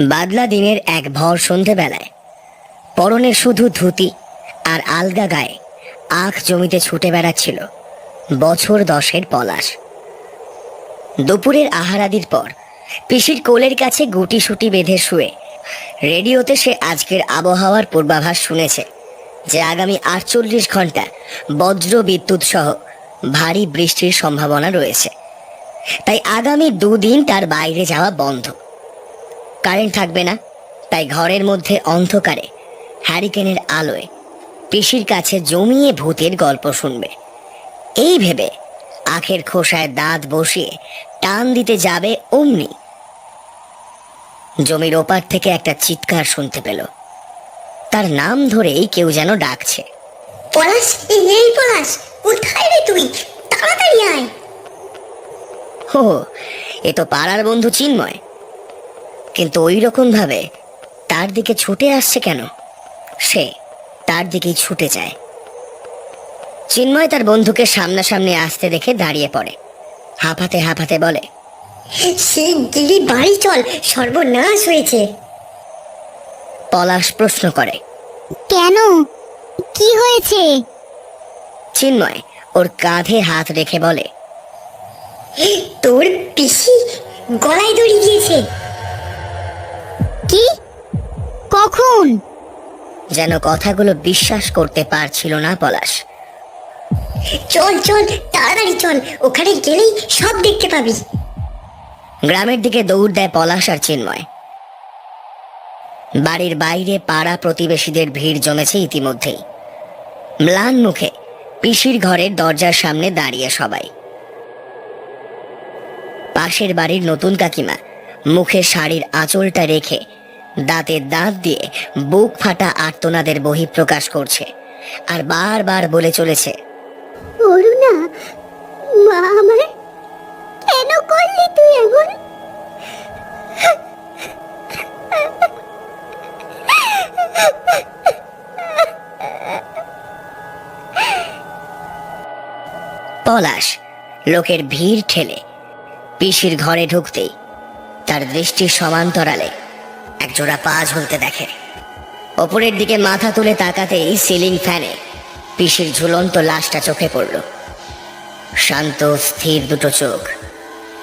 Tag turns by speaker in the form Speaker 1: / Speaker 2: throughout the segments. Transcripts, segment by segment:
Speaker 1: বাদলা দিনের এক ভর সন্ধেবেলায়। পরনে শুধু ধুতি আর আলগা গায়ে আখ জমিতে ছুটে বেড়াচ্ছিল বছর দশের পলাশ। দুপুরের আহারাদির পর পিসির কোলের কাছে গুটি সুটি বেঁধে শুয়ে রেডিওতে সে আজকের আবহাওয়ার পূর্বাভাস শুনেছে যে আগামী আটচল্লিশ ঘণ্টা বজ্র বিদ্যুৎ সহ ভারী বৃষ্টির সম্ভাবনা রয়েছে। তাই আগামী দুদিন তার বাইরে যাওয়া বন্ধ। কারেন্ট থাকবে না। তাই ঘরের মধ্যে অন্ধকারে হ্যারিকেনের আলোয় পিসির কাছে জমিয়ে ভূতের গল্প শুনবে। এই ভেবে আখের খোসায় দাঁত বসিয়ে টান দিতে যাবে অমনি। জমির ওপার থেকে একটা চিৎকার শুনতে পেল। তার নাম ধরেই কেউ যেন ডাকছে।
Speaker 2: পলাশ এই পলাশ কোথায় রে তুই? তাড়াতাড়ি আয়।
Speaker 1: হো এ তো পাড়ার বন্ধু চিন্ময়। কিন্তু ওই রকম ভাবে তার দিকে ছুটে আসছে কেন? সে তার দিকেই ছুটে যায়। চিন্ময় তার বন্ধুকে সামনাসামনি আসতে দেখে দাঁড়িয়ে পড়ে। হাঁপাতে হাঁপাতে বলে
Speaker 2: গিলি বাড়ি চল সর্বনাশ হয়েছে।
Speaker 1: পলাশ প্রশ্ন করে
Speaker 3: কেন? কি হয়েছে?
Speaker 1: চিন্ময় ওর কাঁধে হাত রেখে বলে
Speaker 2: তোর পিসি গলায় দড়ি দিয়েছে।
Speaker 3: কখন
Speaker 1: যেন কথাগুলো বিশ্বাস করতে পারছিল না পলাশ।
Speaker 2: চল চল, তাড়াতাড়ি চল, ওখানে গেলেই সব দেখতে পাবি।
Speaker 1: গ্রামের দিকে দৌড় দেয় পলাশ আর চিন্ময়। বাড়ির বাইরে পাড়া প্রতিবেশীদের ভিড় জমেছে ইতিমধ্যেই। ম্লান মুখে পিসির ঘরের দরজার সামনে দাঁড়িয়ে সবাই। পাশের বাড়ির নতুন কাকিমা মুখে শাড়ির আঁচলটা রেখে দাঁতে দাঁত দিয়ে বুক ফাটা আর্তনাদের বহিঃপ্রকাশ করছে আর বারবার বলে চলেছে
Speaker 3: অরুণা মা আমার কেন করলি তুই এমন?
Speaker 1: পলাশ লোকের ভিড় ঠেলে পিসির ঘরে ঢুকতেই তার দৃষ্টির সমান্তরালে একজোড়া পা ঝুলতে দেখে। ওপরের দিকে মাথা তুলে তাকাতেই সিলিং ফ্যানে পিসির ঝুলন্ত লাশটা চোখে পড়ল। শান্ত, স্থির দুটো চোখ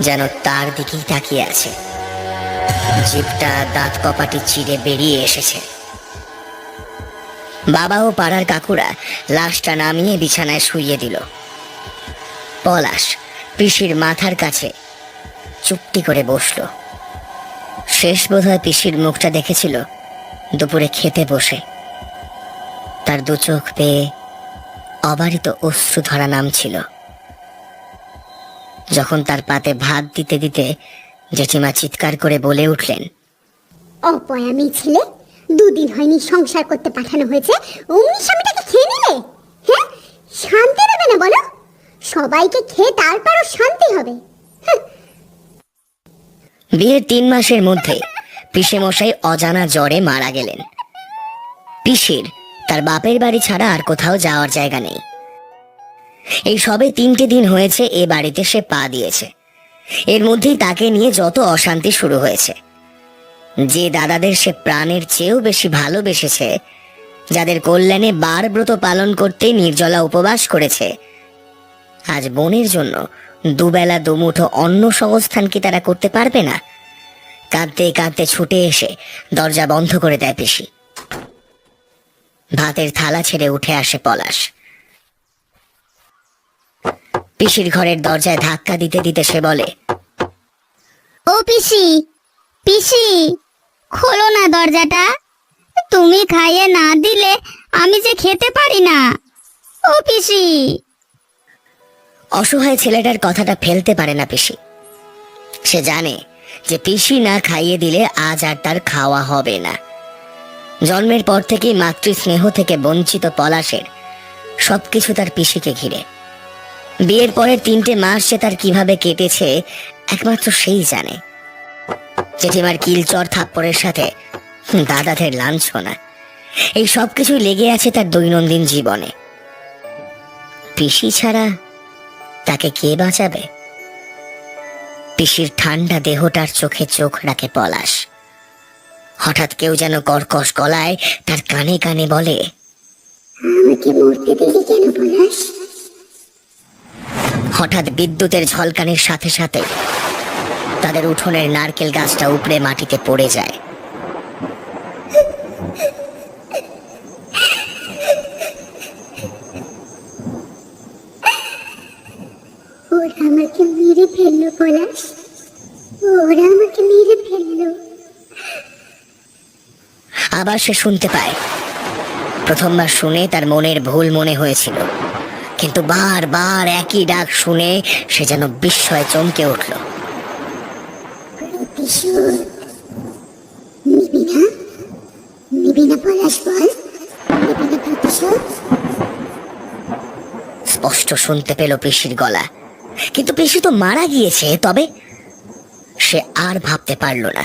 Speaker 1: যেন তার দিকেই তাকিয়ে আছে। জিপটা দাঁত কপাটি চিড়ে বেরিয়ে এসেছে। বাবা ও পাড়ার কাকুরা লাশটা নামিয়ে বিছানায় শুইয়ে দিল। পলাশ পিসির মাথার কাছে চুপটি করে বসল। শেষ বোধহয় পিসির মুখটা দেখেছিল, দুপুরে খেতে বসে। তার দু চোখ পেয়ে অবারিত অশ্রু ধরা নাম ছিল যখন তার পাতে ভাত দিতে দিতে জেঠিমা চিৎকার করে বলে উঠলেন
Speaker 3: অপয়ামি ছেলে, দুদিন হয়নি সংসার করতে পাঠানো হয়েছে, অমনি স্বামীটাকে খেয়ে নিলে? হ্যাঁ? শান্তি দেবে না বলো? সবাইকে খেয়ে তারপরও শান্তি হবে।
Speaker 1: বিয়ের তিন মাসের মধ্যে পিসে মশাই অজানা জ্বরে মারা গেলেন। পিসির, তার বাপের বাড়ি ছাড়া আর কোথাও যাওয়ার জায়গা নেই। এই সবে তিনটে দিন হয়েছে এ বাড়িতে সে পা দিয়েছে। এর মধ্যেই তাকে নিয়ে যত অশান্তি শুরু হয়েছে। যে দাদাদের সে প্রাণের চেয়েও বেশি ভালোবেসেছে, যাদের কল্যাণে বার ব্রত পালন করতে নির্জলা উপবাস করেছে, আজ বোনের জন্য দুবেলা, দুমুঠো অন্ন সংস্থান কি তারা করতে পারবে না? কাঁদতে কাঁদতে ছুটে এসে দরজা বন্ধ করে দেয় পিসি। ভাতের থালা ছেড়ে উঠে আসে পলাশ। পিসির ঘরের দরজায় ধাক্কা দিতে দিতে সে বলে,
Speaker 3: ও পিসি পিসি, খোলো না দরজাটা। তুমি খাইয়ে না দিলে আমি যে খেতে পারি না। ও পিসি
Speaker 1: অসহায় ছেলেটার কথাটা ফেলতে পারে না পিসি। সে জানে যে পিসি না খাইয়ে দিলে আজ আর তার খাওয়া হবে না। জন্মের পর থেকেই মাতৃ স্নেহ থেকে বঞ্চিত পলাশের সবকিছু তার পিসিকে ঘিরে। বিয়ের পরের তিনটে মাস সে তার কীভাবে কেটেছে, একমাত্র সেই জানে। জেঠিমার কিলচর থাপ্পড়ের সাথে দাদাদের লাঞ্ছনা। এই সব কিছুই লেগে আছে তার দৈনন্দিন জীবনে। পিসি ছাড়া তাকে কে বাঁচাবে? পিসির ঠান্ডা দেহটার চোখে চোখ রাখে পলাশ। হঠাৎ কেউ যেন কর্কশ গলায় তার কানে কানে বলে
Speaker 3: আমাকে মরতে দিলি কেন পলাশ?
Speaker 1: হঠাৎ বিদ্যুতের ঝলকানির সাথে সাথে তাদের উঠোনের নারকেল গাছটা উপড়ে মাটিতে পড়ে যায়
Speaker 3: ওরা আমাকে মেরে ফেলল পলাশ। ওরা আমাকে মেরে ফেলল।
Speaker 1: আবার সে শুনতে পায়। প্রথমবার শুনে তার মনের ভুল মনে হয়েছিল। কিন্তু বারবার একই ডাক শুনে সে যেন বিস্ময়ে চমকে উঠল। স্পষ্ট শুনতে পেল পিসির গলা। কিন্তু পিসি তো মারা গিয়েছে, তবে সে আর ভাবতে পারল না।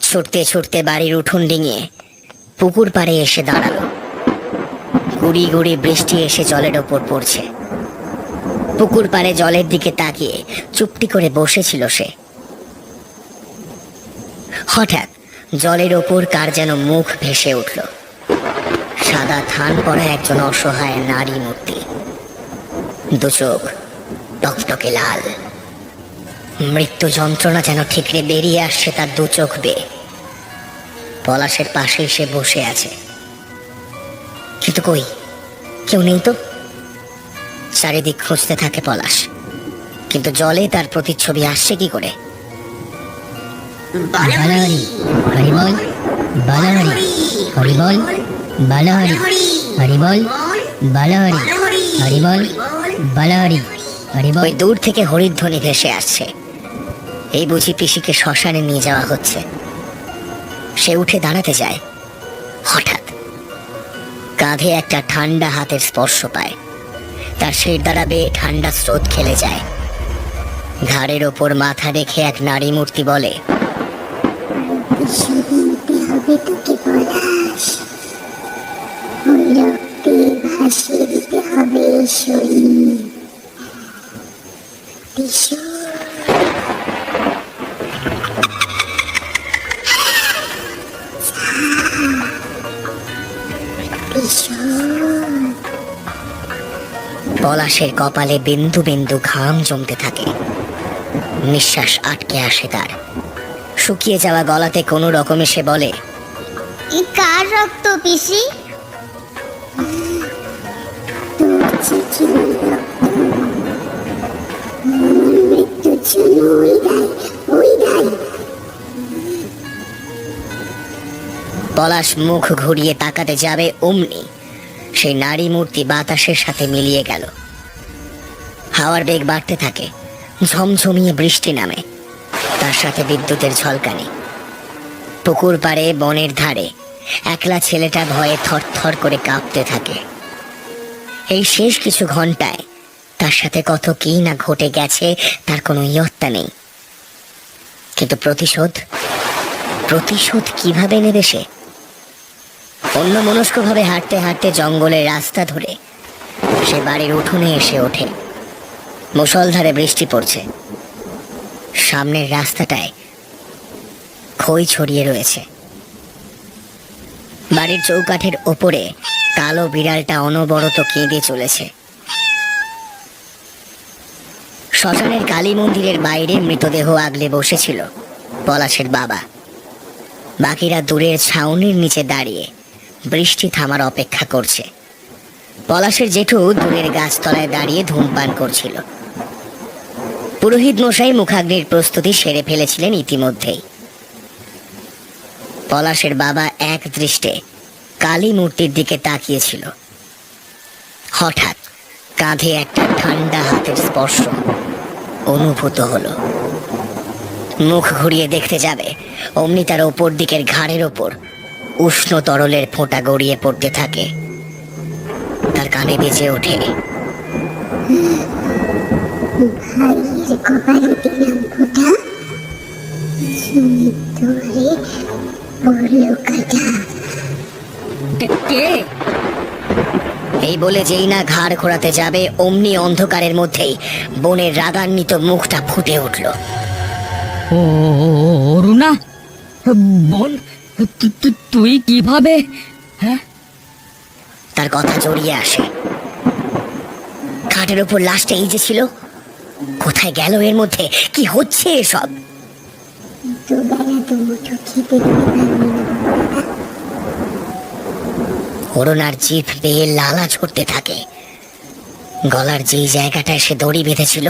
Speaker 1: ছুটতে ছুটতে বাড়ির উঠোন ডিঙিয়ে পুকুর পাড়ে এসে দাঁড়াল। গুড়ি গুড়ি বৃষ্টি এসে জলের ওপর পড়ছে। পুকুর পাড়ে জলের দিকে তাকিয়ে চুপটি করে বসেছিল সে। হঠাৎ জলের ওপর কার যেন মুখ ভেসে উঠল। সাদা থান পরা একজন অসহায় নারী মূর্তি। দু চোখ টকটকে লাল। মৃত্যু যন্ত্রণা যেন ঠিকরে বেরিয়ে আসছে তার দু চোখ বেয়ে। পলাশের পাশে সে বসে আছে। কিন্তু কই? কেউ নেই তো? চারিদিক খুঁজতে থাকে পলাশ। কিন্তু জলে তার প্রতিচ্ছবি আসছে কি করে?
Speaker 4: বালাহরি হরিবল বালাহরি হরিবল বালাহরি হরিবল বালাহরি হরিবল বালাহরি
Speaker 1: ওই দূর থেকে হরিধ্বনি ভেসে আসছে। এই বুঝি পিসিকে শ্মশানে নিয়ে যাওয়া হচ্ছে। সে উঠে দাঁড়াতে যায়। হঠাৎ কাঁধে একটা ঠান্ডা হাতের স্পর্শ পায়। তার শির দ্বারা বেয়ে ঠান্ডা স্রোত খেলে যায়। ঘাড়ের ওপর মাথা রেখে এক নারী মূর্তি বলে
Speaker 3: হবে তোকে পলাশ ওই হবে শরীর।
Speaker 1: পলাশের কপালে বিন্দু বিন্দু ঘাম জমতে থাকে। নিঃশ্বাস আটকে আসে তার। শুকিয়ে যাওয়া গলাতে কোনো রকমে সে বলে
Speaker 3: কার রক্ত পিসি?
Speaker 1: পলাশ মুখ ঘুরিয়ে তাকাতে যাবে অমনি। সেই নারী মূর্তি বাতাসের সাথে মিলিয়ে গেল। হাওয়ার বেগ বাড়তে থাকে। ঝমঝমিয়ে বৃষ্টি নামে। তার সাথে বিদ্যুতের ঝলকানি। পুকুর পাড়ে, বনের ধারে, একলা ছেলেটা ভয়ে থরথর করে কাঁপতে থাকে। এই শেষ কিছু ঘন্টায় তার সাথে কত কি না ঘটে গেছে, তার কোনো ইয়ত্তা নেই। কিন্তু প্রতিশোধ? প্রতিশোধ কীভাবে নেবে সে? অন্য মনস্কভাবে হাঁটতে হাঁটতে জঙ্গলের রাস্তা ধরে সে বাড়ির উঠোনে এসে ওঠে। মুষলধারে বৃষ্টি পড়ছে। সামনের রাস্তাটায় খই ছড়িয়ে রয়েছে। বাড়ির চৌকাঠের ওপরে কালো বিড়ালটা অনবরত কেঁদে চলেছে। শ্মশানের কালী মন্দিরের বাইরে মৃতদেহ আগলে বসেছিল পলাশের বাবা। বাকিরা দূরের ছাউনির নিচে দাঁড়িয়ে বৃষ্টি থামার অপেক্ষা করছে। পলাশের জেঠু দূরের গাছতলায় দাঁড়িয়ে ধূমপান করছিল। পুরোহিত মশাই মুখাগ্নির প্রস্তুতি সেরে ফেলেছিলেন ইতিমধ্যেই। পলাশের বাবা এক দৃষ্টে কালী মূর্তির দিকে তাকিয়েছিল। হঠাৎ কাঁধে একটা ঠান্ডা হাতের স্পর্শ অনুভূত হলো। মুখ ঘুরিয়ে দেখতে যাবে। অমনি তার ওপর দিকের ঘাড়ের ওপর উষ্ণ তরলের ফোঁটা গড়িয়ে পড়তে থাকে। তার কানে বেজে ওঠে।
Speaker 3: ভাইয়ের কপালে দিলাম ফোঁটা দুয়ারে পড়ল কাটা
Speaker 1: এই বলে যেই না ঘাড় ঘোরাতে যাবে অমনি অন্ধকারের মধ্যেই বনের রাগান্বিত মুখটা ফুটে উঠল।
Speaker 4: ও অরুণা
Speaker 5: তু- তুই কীভাবে? হ্যাঁ?
Speaker 1: তার কথা জড়িয়ে আসে। খাটের উপর লাশটা এই যে ছিল কোথায় গেল এর মধ্যে? কি হচ্ছে এসব?
Speaker 3: দুবেলা দুমুঠো খেতে দিতে পারবি না
Speaker 1: করোনার জিভ বেয়ে লালা ছড়তে থাকে। গলার যেই জায়গাটায় সে দড়ি বেঁধেছিল,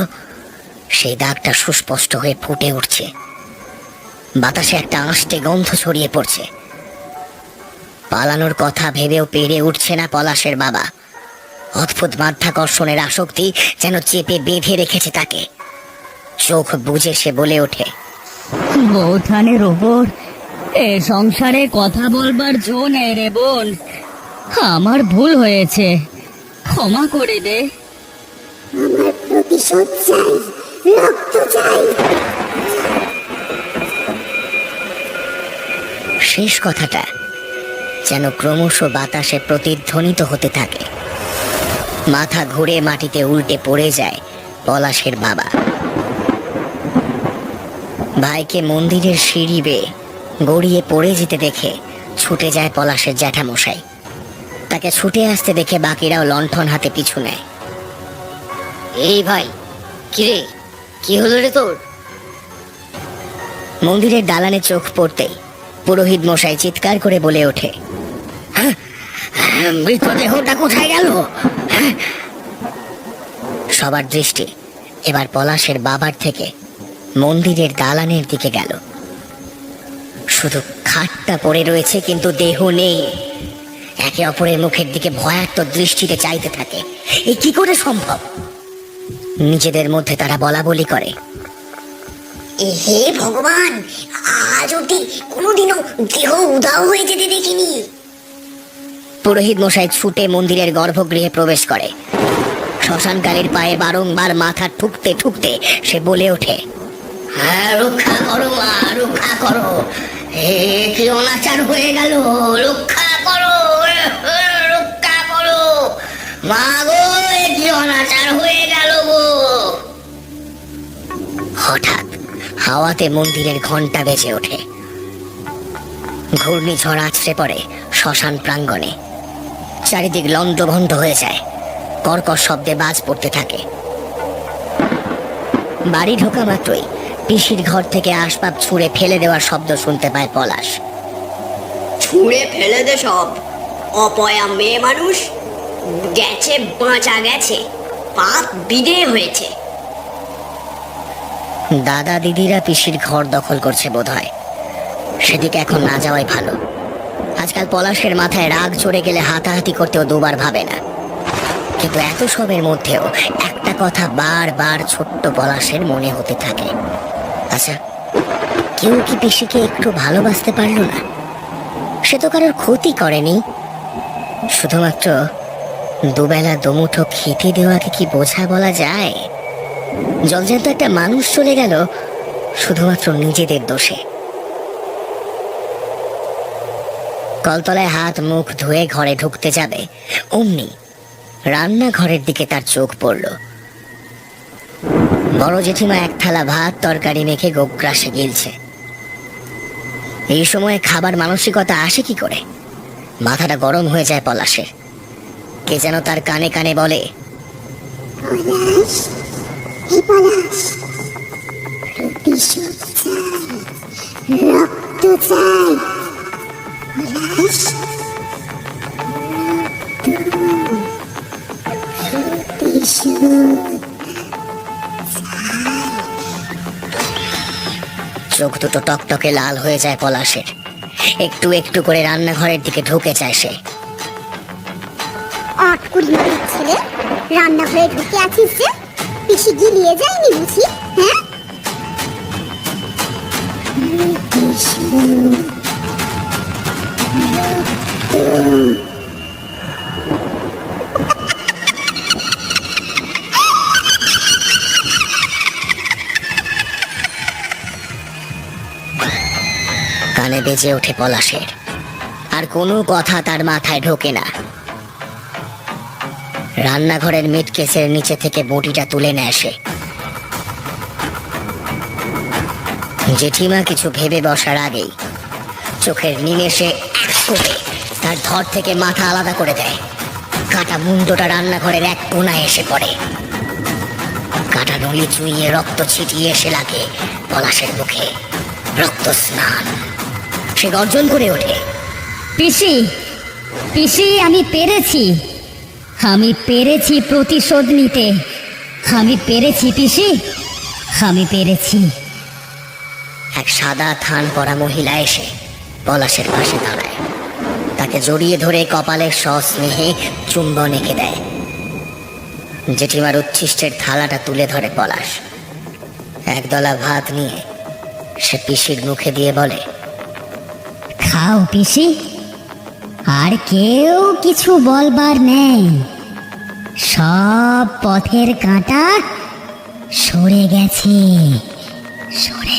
Speaker 1: সেই দাগটা সুস্পষ্ট হয়ে ফুটে উঠছে। বাতাসে একটা আঁশটে গন্ধ ছড়িয়ে পড়ছে। পালানোর কথা ভেবেও পেরে উঠছে না পলাশের বাবা। অদ্ভুত মাধ্যাকর্ষণের আসক্তি যেন চেপে বেঁধে রেখেছে তাকে। চোখ বুঝে সে বলে ওঠে,
Speaker 5: বৌঠানের ওপর এ সংসারে কথা বলবার জো নেই রে বোন। আমার ভুল হয়েছে। ক্ষমা করে দে।
Speaker 3: আমার প্রতিশোধ চাই রক্ত চাই।
Speaker 1: শেষ কথাটা যেন ক্রমশ বাতাসে প্রতিধ্বনিত হতে থাকে। মাথা ঘুরে মাটিতে উল্টে পড়ে যায় পলাশের বাবা। ভাইকে মন্দিরের সিঁড়ি বেয়ে গড়িয়ে পড়ে যেতে দেখে ছুটে যায় পলাশের জ্যাঠামশাই। তাকে ছুটে আসতে দেখে বাকিরাও লণ্ঠন হাতে পিছু নেয়। এই ভাই কিরে? কি হলো রে তোর? মন্দিরের দালানে চোখ পড়তেই পুরোহিত মশাই চিৎকার করে বলে ওঠে "হ্যাঁ, হ্যাঁ, মৃতদেহটা কোথায় গেল? হ্যাঁ?" সবার দৃষ্টি এবার পলাশের বাবার থেকে মন্দিরের দালানের দিকে গেল। শুধু খাটটা পড়ে রয়েছে কিন্তু দেহ নেই। একে অপরের মুখের দিকে ভয়ার্ত দৃষ্টিতে চাইতে থাকে। এ কি করে সম্ভব? নিজেদের মধ্যে তারা বলা বলি করে
Speaker 2: হে ভগবান আজ অব্দি কোনোদিনও দেহ উধাও হয়ে যেতে দেখিনি।
Speaker 1: পুরোহিত মশাই ছুটে মন্দিরের গর্ভগৃহে প্রবেশ করে। শ্মশানকারীর পায়ে বারংবার মাথা ঠুকতে ঠুকতে সে বলে ওঠে হ্যাঁ রক্ষা করো রক্ষা করো। এ কি অনাচার হয়ে গেল রক্ষা রক্ষা করো। মা কি অনাচার হয়ে গেল হঠাৎ হাওয়াতে মন্দিরের ঘণ্টা বেজে ওঠে। ঘূর্ণিঝড় আছড়ে পড়ে শ্মশান প্রাঙ্গণে। চারিদিক লণ্ডভণ্ড হয়ে যায়। কর্কশ শব্দে বাজ পড়তে থাকে। বাড়ি ঢোকা মাত্রই পিসির ঘর থেকে আসবাব ছুঁড়ে ফেলে দেওয়ার শব্দ শুনতে পায় পলাশ।
Speaker 2: ছুঁড়ে ফেলে দে সব। অপয়া মেয়ে মানুষ গেছে, বাঁচা গেছে, পাপ বিদে হয়েছে।
Speaker 1: দাদা দিদিরা পিসির ঘর দখল করছে বোধ হয় সেদিকে এখন না যাওয়াই ভালো। আজকাল পলাশের মাথায় রাগ চড়ে গেলে হাতাহাতি করতেও দুবার ভাবে না। কিন্তু এত সবের মধ্যেও একটা কথা বারবার ছোট্ট পলাশের মনে হতে থাকে। আচ্ছা কেউ কি পিসিকে একটু ভালোবাসতে পারল না? সে তো কারোর ক্ষতি করেনি। শুধুমাত্র দুবেলা দুমুঠো খেতে দেওয়াকে কি বোঝা বলা যায়? জলজান্ত একটা মানুষ চলে গেল, শুধুমাত্র নিজেদের দোষে। কলতলায় হাত মুখ ধুয়ে ঘরে ঢুকতে যাবে। অমনি রান্নাঘরের দিকে তার চোখ পড়ল। বড় জেঠিমা এক থালা ভাত, তরকারি মেখে গোগ্রাসে গিলছে। এই সময় খাবার মানসিকতা আসে কি করে? মাথাটা গরম হয়ে যায় পলাশের কে যেন তার কানে কানে বলে
Speaker 3: পলাশ হে পলাশ প্রতিশোধ চাই রক্ত চাই পলাশ
Speaker 1: চোখ দুটো টকটকে লাল হয়ে যায় পলাশের। একটু একটু করে রান্নাঘরের দিকে ঢুকে যায় সে।
Speaker 3: আট কুড়ি মাসের ছেলে রান্নাঘরে ঢুকে আছিস যে? পিসি গিলিয়ে যায়নি বুঝি? হ্যাঁ?
Speaker 1: কানে বেজে ওঠে পলাশের। আর কোনো কথা তার মাথায় ঢোকে না। রান্নাঘরের মিট কেসের নিচে থেকে বটিটা তুলে নেয় সে। জেঠিমা কিছু ভেবে বসার আগেই চোখের নিমেষে এক তার ধর থেকে মাথা আলাদা করে দেয়। কাটা মুন্ডটা রান্নাঘরের এক কোনায় এসে পড়ে। কাটা নলি চুইয়ে রক্ত ছিটিয়ে এসে লাগে পলাশের মুখে রক্ত স্নান সে গর্জন করে ওঠে।
Speaker 4: পিসি পিসি, আমি পেরেছি। আমি পেরেছি প্রতিশোধ নিতে। আমি পেরেছি, পিসি। আমি পেরেছি।
Speaker 1: এক সাদা থান পরা মহিলা এসে পলাশের পাশে দাঁড়ায়। তাকে জড়িয়ে ধরে কপালের সস্নেহে চুম্বন এঁকে দেয়। জেঠিমার উচ্ছিষ্টের থালাটা তুলে ধরে পলাশ। একদলা ভাত নিয়ে সে পিসির মুখে দিয়ে বলে
Speaker 4: খাও পিসি। আর কেউ কিছু বলবার নেই। সব পথের কাঁটা সরে গেছে। সরে